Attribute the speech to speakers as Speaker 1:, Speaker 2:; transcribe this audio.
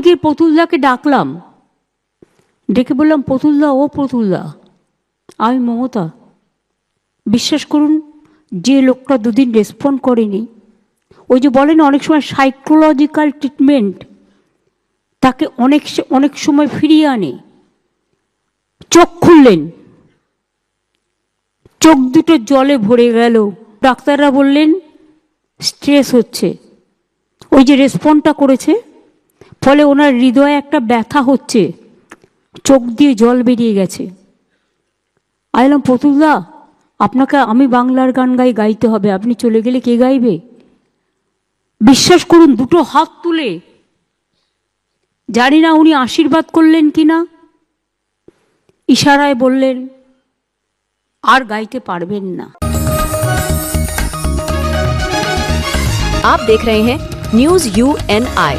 Speaker 1: গিয়ে প্রতুলদাকে ডাকলাম। ডেকে বললাম, প্রতুলদা, ও প্রতুলদা, আমি মমতা। বিশ্বাস করুন, যে লোকটা দুদিন রেসপন্ড করেনি, ওই যে বলেন অনেক সময় সাইকোলজিক্যাল ট্রিটমেন্ট তাকে অনেক অনেক সময় ফিরিয়ে আনে। চোখ খুললেন। চোখ দুটো জলে ভরে গেল। ডাক্তাররা বললেন, স্ট্রেস হচ্ছে। ওই যে রেসপন্ডটা করেছে ফলে ওনার হৃদয়ে একটা ব্যথা হচ্ছে চোখ দিয়ে জল বেরিয়ে গেছে আইলাম প্রতুলদা আপনাকে আমি বাংলার গান গাই গাইতে হবে আপনি চলে গেলে কে গাইবে বিশ্বাস করুন দুটো হাত তুলে জানি না উনি আশীর্বাদ করলেন কি না ইশারায় বললেন আর গাইতে পারবেন না
Speaker 2: आप देख रहे हैं न्यूज यू एन आई